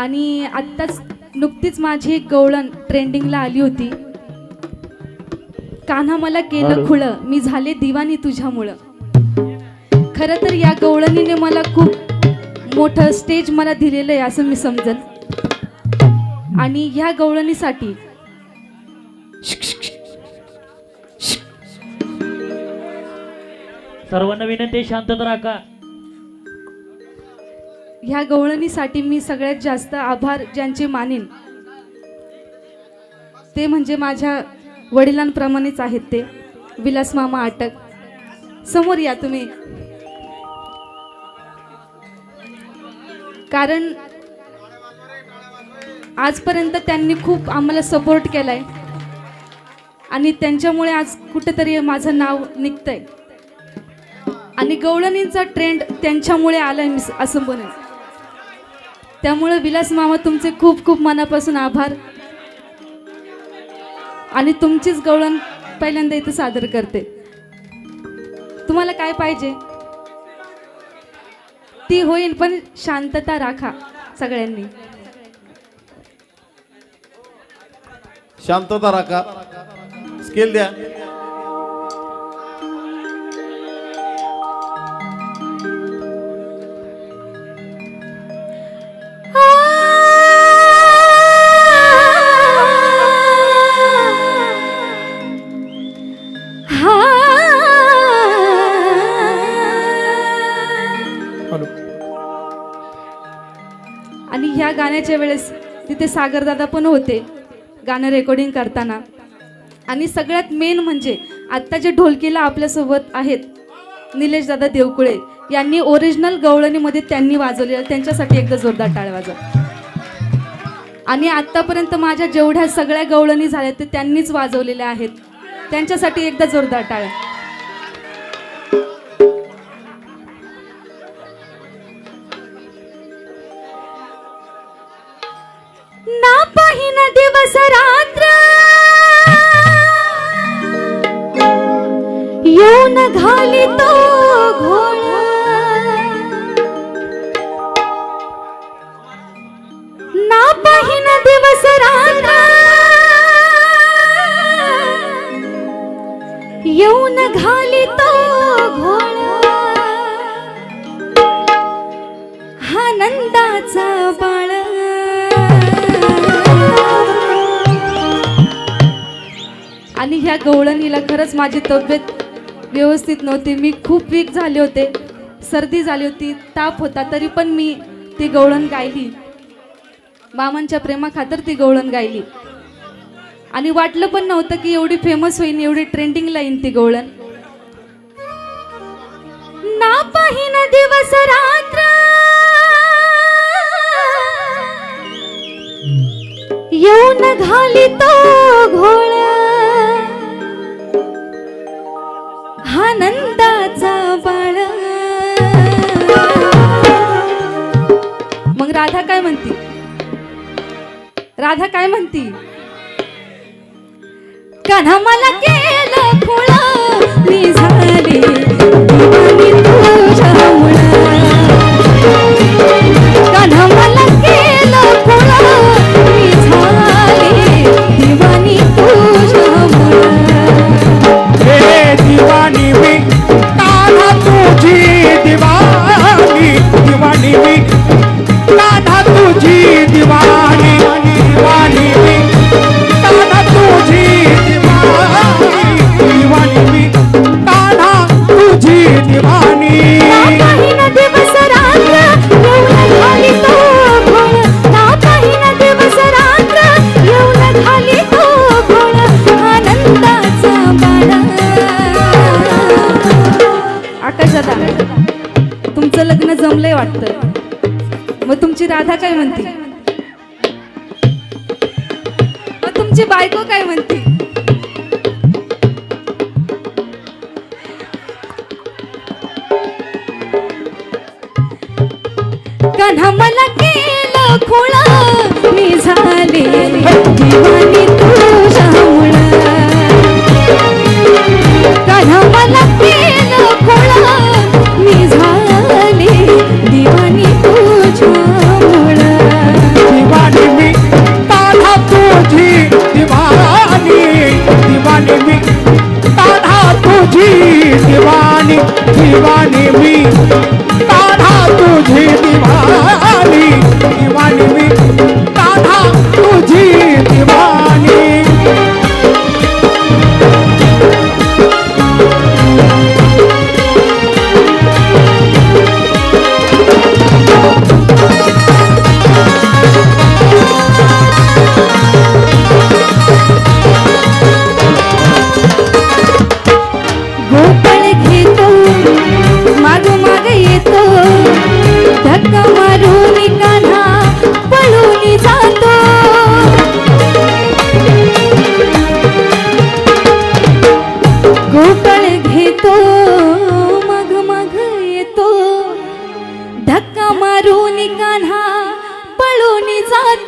आणि आत्ताच नुकतीच माझी एक गवळण ट्रेंडिंगला आली होती. कान्हा मला केलं. खुळं. मी झाले दिवानी तुझ्यामुळं. खरं तर या गवळणीने मला खूप मोठं स्टेज मला दिलेलं आहे असं मी समजन. आणि ह्या गवळणीसाठी सर्वांना विनंती शांतता राखा. ह्या गवळणीसाठी मी सगळ्यात जास्त आभार ज्यांचे मानेन. ते म्हणजे माझ्या वडिलांप्रमाणेच आहेत ते. विलास मामा अटक समोर या तुम्ही. कारण आजपर्यंत त्यांनी खूप आम्हाला सपोर्ट केलाय. आणि त्यांच्यामुळे आज कुठेतरी माझं नाव निघतंय. आणि गवळणींचा ट्रेंड त्यांच्यामुळे आलाय मी असं म्हणेन. त्यामुळे विलास मामा तुमचे खूप खूप मनापासून आभार. आणि तुमचीच गवळण पहिल्यांदा इथं सादर करते. तुम्हाला काय पाहिजे? ती होईल पण शांतता राखा सगळ्यांनी. शांतता राखा. स्केल द्या. त्या गाण्याच्या वेळेस तिथे सागरदादा पण होते गाणं रेकॉर्डिंग करताना. आणि सगळ्यात मेन म्हणजे आत्ता जे ढोलकीला आपल्यासोबत आहेत निलेश दादा देवकुळे यांनी ओरिजिनल गवळणीमध्ये त्यांनी वाजवले त्यांच्यासाठी एकदा जोरदार टाळ वाजव. आणि आत्तापर्यंत माझ्या जेवढ्या सगळ्या गवळणी झाल्या ते त्यांनीच वाजवलेल्या आहेत. त्यांच्यासाठी एकदा जोरदार टाळ्या दिवस रात्र येऊन घाली तो घोळ ना पाहिन दिवस रात्र। येऊन घाली तो घोळ हा नंदाचा बाळ। आणि ह्या गवळणीला खरंच माझी तब्येत व्यवस्थित नव्हती. मी खूप वीक झाले होते. सर्दी झाली होती ताप होता तरी पण मी ती गवळण गायली. मामांच्या प्रेमाखातर ती गवळण गायली. आणि वाटलं पण नव्हतं की एवढी फेमस होईन एवढी ट्रेंडिंगला येईन ती गवळण. ना पाहिन दिवस रात्र. येऊन घाली तो राधा काय म्हणती? कान्हा मला केलं जमलंय वाटतं. मग तुमची राधा काय म्हणते? मग तुमची बायको काय म्हणते? कन्हा मला केलं खुळ मी झाले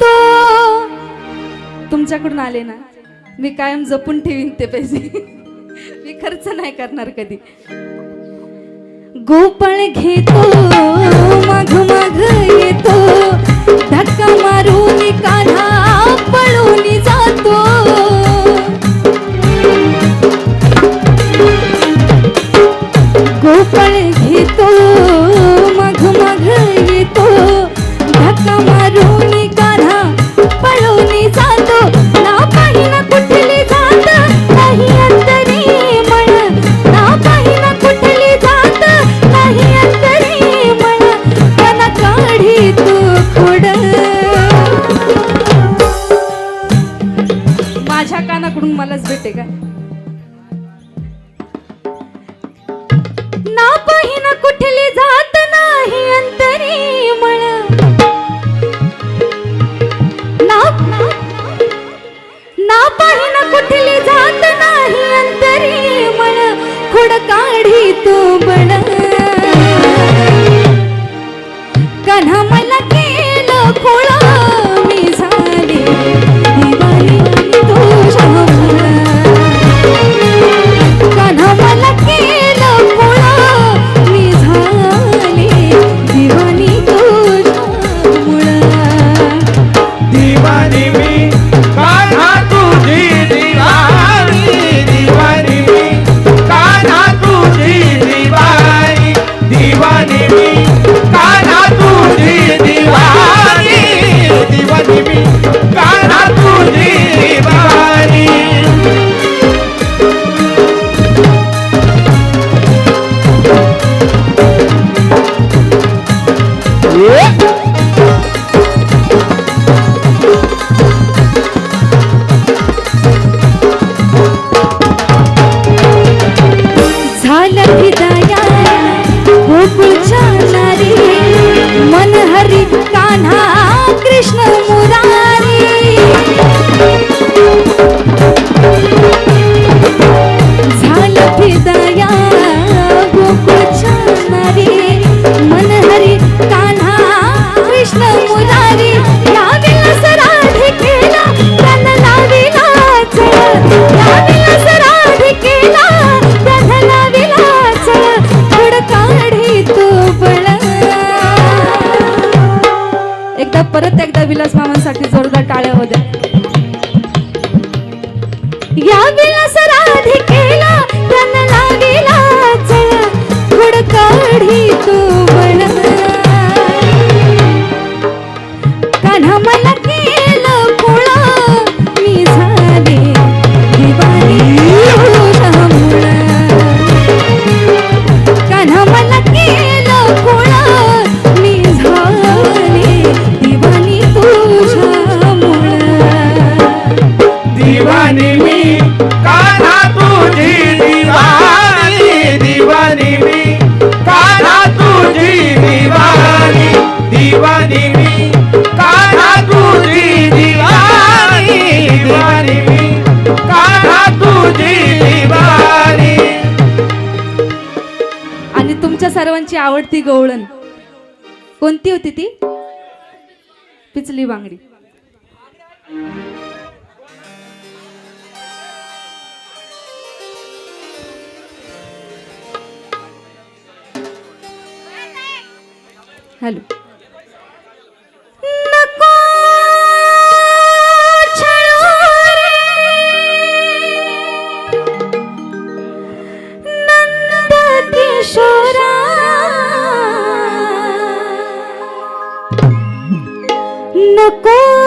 तो तुमच्याकडून आले ना मी कायम जपून ठेवीन ते पैसे. मी खर्च नाही करणार कधी. गोपळ घेतो माघ माघ येतो. धक्का मारून काढा पळून जातो. गोपळ घेतो বিলাস आवडती गवळण. कोणती होती ती? पिचली बांगडी हॅलो. meu corpo.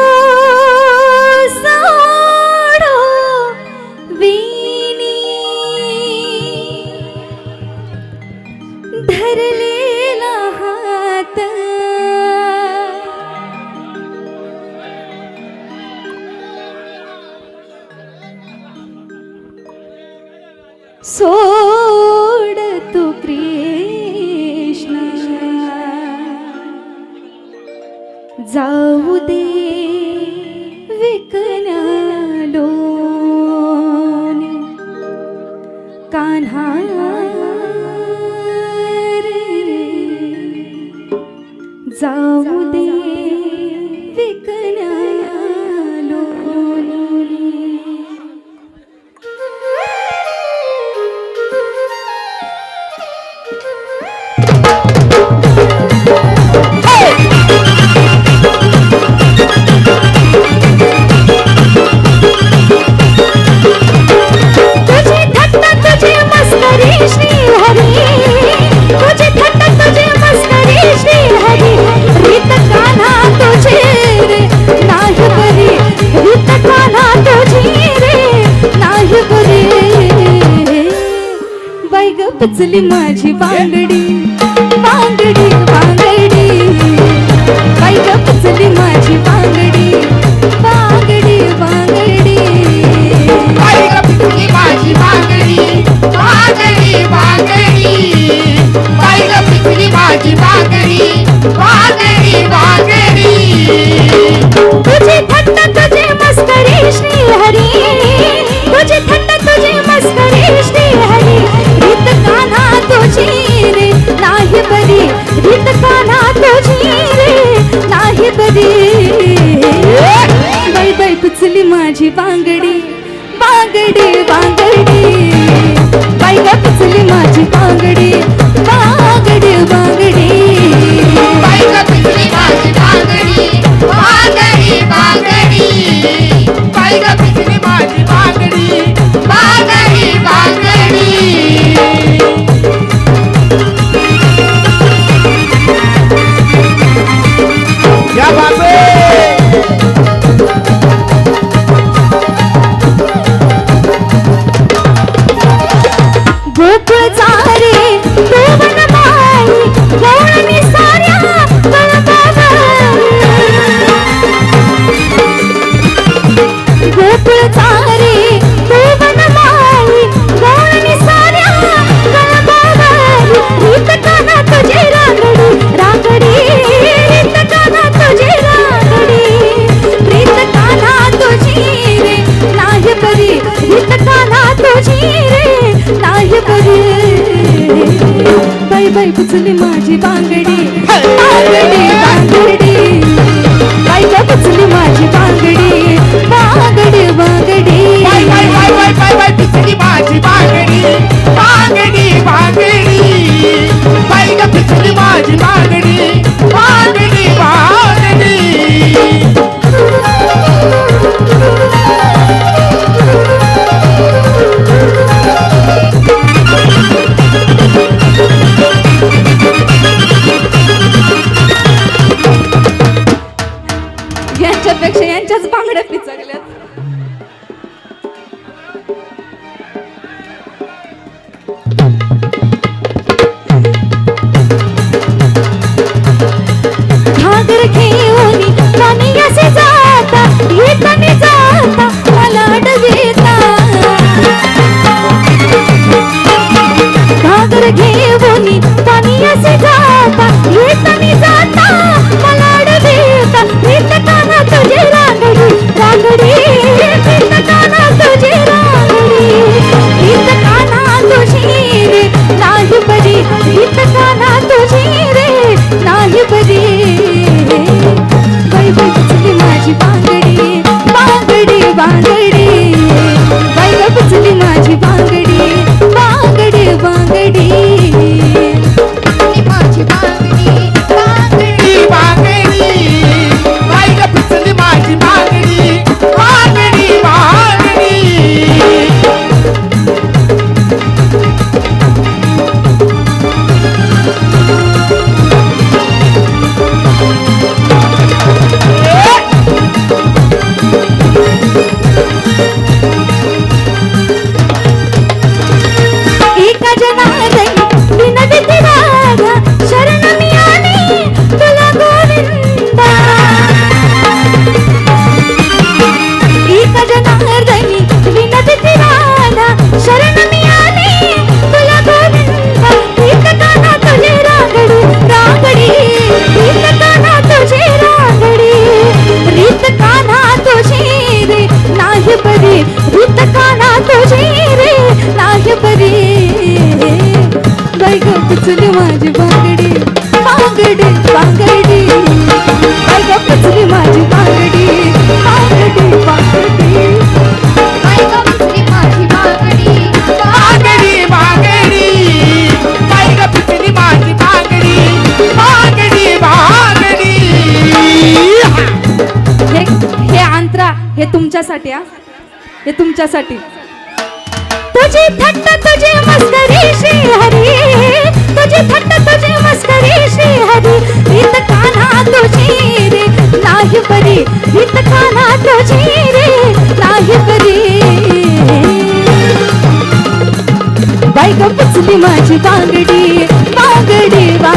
पाकचली माझी बांगडी Süleyman माझ्यापेक्षा यांच्याच बांगड्या पिचकल्यात घागर घेऊन जाता येतानी जाता तुमच्यासाठी हा? हे तुमच्यासाठी. तुझी थट्ट तुझी मस्करी श्री हरी तुझी थट्ट तुझी मस्करी श्री हरी हित काना तुझी रे नाही बरी हित काना तुझी रे नाही बरी बाई ग पुचली माझी बांगडी बांगडी बा